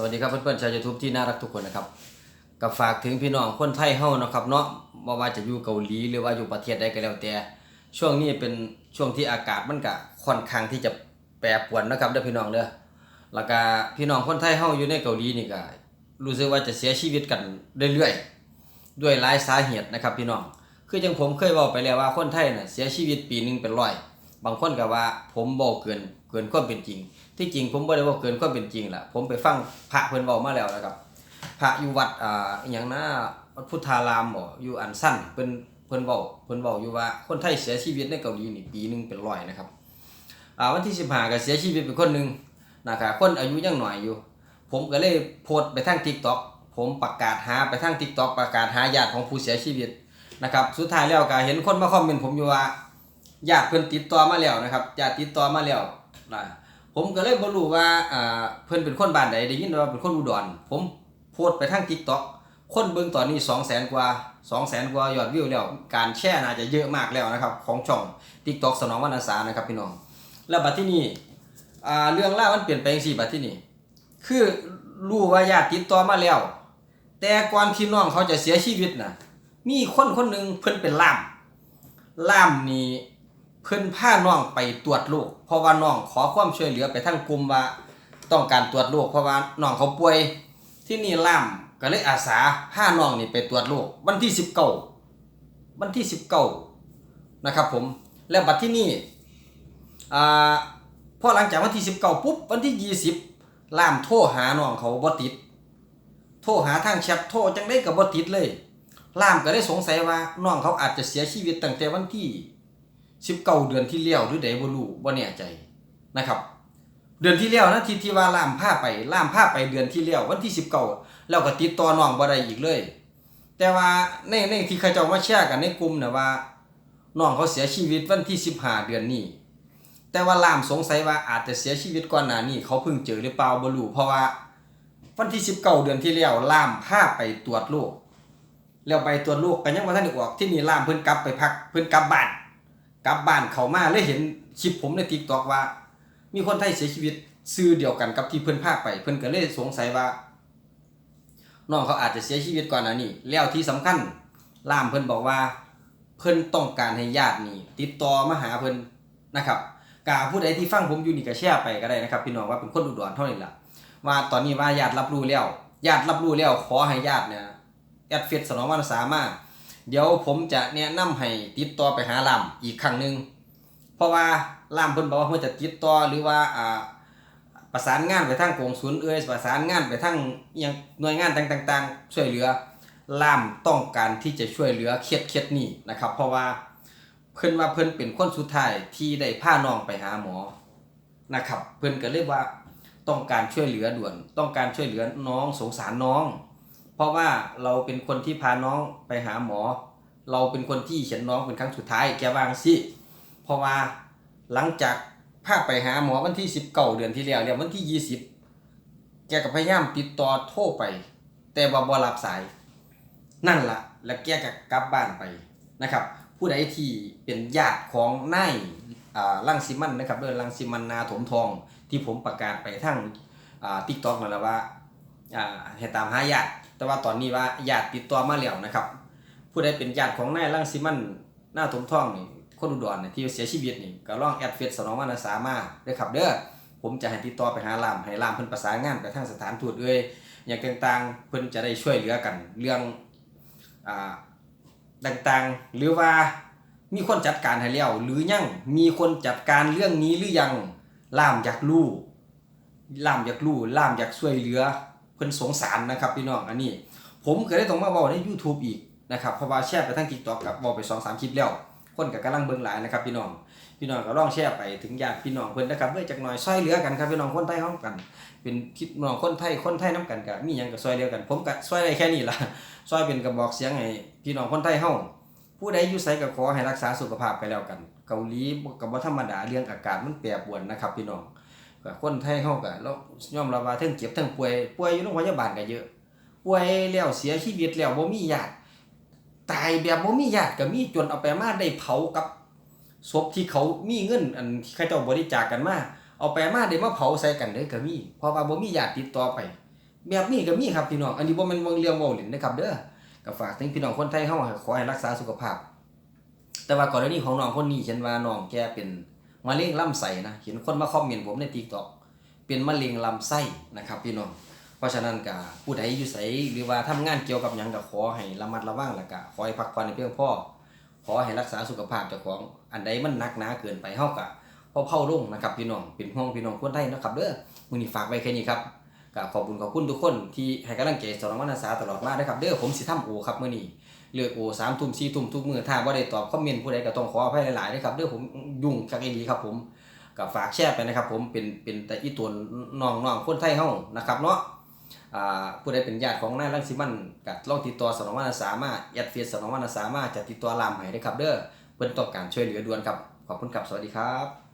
สวัสดีครับเพื่อนๆชาวยูทูบที่น่ารักทุกคนนะครับกับฝากถึงพี่น้องคนไทยเฮ้านะครับเนาะบ่ว่าจะอยู่เกาหลีหรือว่าอยู่ประเทศใดก็แล้วแต่ช่วงนี้เป็นช่วงที่อากาศมันก็ค่อนข้างที่จะแปรปรวนนะครับเด้อพี่น้องเด้อแล้วก็พี่น้องคนไทยเฮ้าอยู่ในเกาหลีนี่ก็รู้สึกว่าจะเสียชีวิตกันเรื่อยๆด้วยหลายสาเหตุนะครับพี่น้องคือจังผมเคยบอกไปแล้วว่าคนไทยน่ะเสียชีวิตปีนึงเป็นร้อย บางคนก็ว่า ผมบอกเกินเกินความเป็นจริง ที่จริงผมบ่ได้บอกเกินความเป็นจริงล่ะผมไปฟังพระเพิ่นเว้ามาแล้วนะครับพระอยู่วัดอ่าอย่างนะวัดพุทธารามบ่อยู่อันสั้นเพิ่นเพิ่นเว้าเพิ่นเว้าอยู่ว่าคนไทยเสียชีวิตในเกาหลีนี่ปีหนึงเป็นร้อยนะครับอ่าวันที่15ก็เสียชีวิตเป็นคนหนึงนะครับคนอายุยังหน้อยอยู่ ผมก็เลยโพสต์ไปทาง TikTok ผมประกาศหาไปทาง TikTok ประกาศหาญาติของผู้เสียชีวิตนะครับสุดท้ายแล้วก็เห็นคนมาคอมเมนต์ผมอยู่ว่า ญาติเพิ่นติดต่อมาแล้วนะครับญาติติดต่อมาแล้วนะผมก็เลยบ่รู้ว่าอ่าเพิ่นเป็นคนบ้านใดได้ยินว่าเป็นคนอุดรผมโพสต์ไปทาง TikTok คนเบิ่งตอนนี้ 2 0 0 0 0กว่า 200,000กว่ายอดวิวแล้ว การแชร์น่าจะเยอะมากแล้วนะครับ ของช่อง TikTok สนองวรรณสานะครับพี่น้อง แล้วบัดที่นี่อ่าเรื่องรามันเปลี่ยนไปจังซี่บัดที่นี่คือรู้ว่าญาติติดต่อมาแล้ว แต่ก่อนที่น้องเขาจะเสียชีวิตนะมีคนคนหนึ่งเพิ่นเป็นล่ามล่ามนี่ เพิ่นพาน้องไปตรวจโรคเพราะว่าน้องขอความช่วยเหลือไปทางกลุ่มว่าต้องการตรวจโรคเพราะว่าน้องเขาป่วยที่นี่ล่ามก็เลยอาสาพาน้องนี่ไปตรวจโรควันที่19วันที่19นะครับผมแล้วบัดที่นี่อ่าพอหลังจากวันที่19ปุ๊บวันที่20ล่ามโทรหาน้องเขาบ่ติด โทรหาทางแชทโทรจังได้ก็บ่ติดเลยล่ามก็ได้สงสัยว่าน้องเขาอาจจะเสียชีวิตตั้งแต่วันที่ 19เก่าเดือนที่แล้วหรือใดบ่รู้บ่แน่ใจนะครับ เดือนที่แล้วนะที่ที่ว่าล่ามพาไปล่ามพาไปเดือนที่แล้ววันที่19แล้วก็ติดต่อน้องบ่ได้อีกเลย แต่ว่าในในที่เขาเจ้ามาแชร์กันในกลุ่มน่ะว่าน้องเขาเสียชีวิตวันที่15เดือนนี้แต่ว่าล่ามสงสัยว่าอาจจะเสียชีวิตก่อนหน้านี้เขาเพิ่งเจอหรือเปล่าบ่รู้เพราะว่าวันที่19เก่าเดือนที่แล้วล่ามพาไปตรวจโรคแล้วไปตรวจลูกกันยังว่าท่านออกที่นี่ล่ามเพิ่นกลับไปพักเพิ่นกลับบ้าน กลับบ้านเขามาเลยเห็นคลิปผมใน TikTok ว่า มีคนไทยเสียชีวิตชื่อเดียวกันกับที่เพิ่อนพาไป เพิ่อนก็เลยสงสัยว่าน้องเขาอาจจะเสียชีวิตก่อนน้านี้แล้วที่สำคัญล่ามเพิ่อนบอกว่า เพิ่อนต้องการให้ญาตินี่ ติดต่อมาหาเพิ่อนนะครับกาผู้ใดที่ฟังผมอยู่นี่ก็แชร์ไปก็ได้นะครับ พี่น้องว่าเป็นคนอุดรเท่านี้ละว่าตอนนี้ว่าญาติรับรู้แล้วญาติรับรู้แล้วขอให้ญาติเนี่ยแอดเฟซสนองวรรณสามา เดี๋ยวผมจะแนะนำให้ติดต่อไปหาลำอีกครั้งหนึ่งเพราะว่าลำเพิ่นบอกว่าเพิ่นจะติดต่อหรือว่าอ่าประสานงานไปทางกองศูนย์เอ้ยประสานงานไปทางยังหน่วยงานต่างๆ ช่วยเหลือล่ามต้องการที่จะช่วยเหลือเคสเคสนี้นะครับ เพราะว่าเพิ่นว่าเพิ่นเป็นคนสุดท้ายที่ได้พาน้องไปหาหมอนะครับ เพิ่นก็เลยว่าต้องการช่วยเหลือด่วน ต้องการช่วยเหลือน้องสงสารน้อง เพราะว่าเราเป็นคนที่พาน้องไปหาหมอ เราเป็นคนที่เห็นน้องเป็นครั้งสุดท้ายแกวางสิเพราะว่าหลังจากพาไปหาหมอวันที่19เก้าเดือนที่แล้วแล้ววันที่20แกก็พยายามติดต่อโทรไป แต่ว่าบ่รับสาย นั่นละ่ะ แล้วแกก็กลับบ้านไปนะครับ ผู้ใดที่เป็นญาติของนายอ่าลังสิมันนะครับเด้อลังสิมันนาถมทองที่ผมประกาศไปทั้งอ่า TikTok นั่นแหละว่า อ่าให้ตามหาญาติแต่ว่าตอนนี้ว่าญาติติดต่อมาแล้วนะครับ ผู้ใดเป็นญาติของนายรังสิมันหน้าถมท่องนี่คนอุดรนี่ที่เสียชีวิตนี่ก็ลองแอดเฟซสนองวรรณสามาเด้อครับเด้อผมจะให้ติดต่อไปหาลามให้ลามเพิ่นประสานงานไปทางสถานทูตเอ้ยอย่างต่างๆ เพิ่นจะได้ช่วยเหลือกันเรื่องอ่าต่างๆ หรือว่ามีคนจัดการให้แล้วหรือยังมีคนจัดการเรื่องนี้หรือยังล่ามอยากรู้ล่ามอยากรู้ล่ามอยากช่วยเหลือ เพิ่นสงสารนะครับพี่น้องอันนี้ ผมก็ได้ต้องมาบอกใน YouTube อีกนะครับเพราะว่าแชร์ไปทั้ง TikTok กับบอกไป2 3คลิปแล้ว คนก็กำลังเบิ่งหลายนะครับพี่น้องพี่น้องก็ลองแชร์ไปถึงญาติพี่น้องเพิ่นนะครับเพื่อจักหน่อยซอยเหลือกันครับพี่น้องคนไทยเฮากัน เป็นพี่น้องคนไทยคนไทยนํกันก็มีหยังก็ซอยเหลือกัน ผมก็ซอยได้แค่นี้ล่ะซอยเป็นกระบอกเสียงให้พี่น้องคนไทยเฮาผู้ใดอยู่ไสก็ขอให้รักษาสุขภาพไปแล้วกัน เกาหลีก็บ่ธรรมดาเรื่องอากาศมันแปรปรวนนะครับพี่น้อง ก็คนไทยเฮาก็แล้วยอมรับว่าทั้งเจ็บทั้งป่วยป่วยอยู่โรงพยาบาลก็เยอะป่วยแล้วเสียชีวิตแล้วบ่มีญาติตายแบบบ่มีญาติก็มีจนเอาไปมาได้เผากับศพที่เขามีเงินอันที่เขาเจ้าบริจาคกันมาเอาไปมาได้มาเผาใส่กันเด้อก็มีเพราะว่าบ่มีญาติติดต่อไป แบบนี้ก็มีครับพี่น้องอันนี้บ่แม่นวงเรื่องเว้าเล่นนะครับเด้อก็ฝากถึงพี่น้องคนไทยเฮาขอให้รักษาสุขภาพ แต่ว่ากรณีของน้องคนนี้เห็นว่าน้องแกเป็น มะเร็งลำไส้นะเห็นคนมาคอมเมนต์ผมใน TikTok เป็นมะเร็งลำไส้นะครับพี่น้องเพราะฉะนั้นก็ผู้ใดอยู่ใสหรือว่าทำงานเกี่ยวกับหยังก็ขอให้ระมัดระวังแล้วก็ขอให้พักผ่อนให้เพียงพอขอให้รักษาสุขภาพเจ้าของอันใดมันหนักหนาเกินไปเฮาก็พอเผาลงนะครับพี่น้องเป็นห่วงพี่น้องคนไทยนะครับเด้อมื้อนี้ฝากไว้แค่นี้ครับ ก็ขอบคุณขอบคุณทุกคนที่ให้กำลังใจสอนวรรณศาสตร์ตลอดมานะครับเด้อผมสิทำโอครับมื้อนี้เลือกโอสามทุ่มสี่ทุ่มทุกมือถ้าบ่าได้ตอบคอมเมนต์ผู้ใดก็ต้องขออภัยหลายๆนะครับเด้อผมยุ่งจักอีหลีครับผมก็ฝากแชร์ไปนะครับ ผมเป็นเป็นแต่อีตัวน้องๆคนไทยเฮานะครับเนาะอ่าผู้ใดเป็นญาติของนายรังสิมันก็ลองติดต่อสนองวรรณสามาแอดเฟซสนองวรรณสามาจะติดต่อลามให้ได้ครับเด้อเพิ่นต้องการช่วยเหลือด่วนครับขอบคุณครับสวัสดีครับ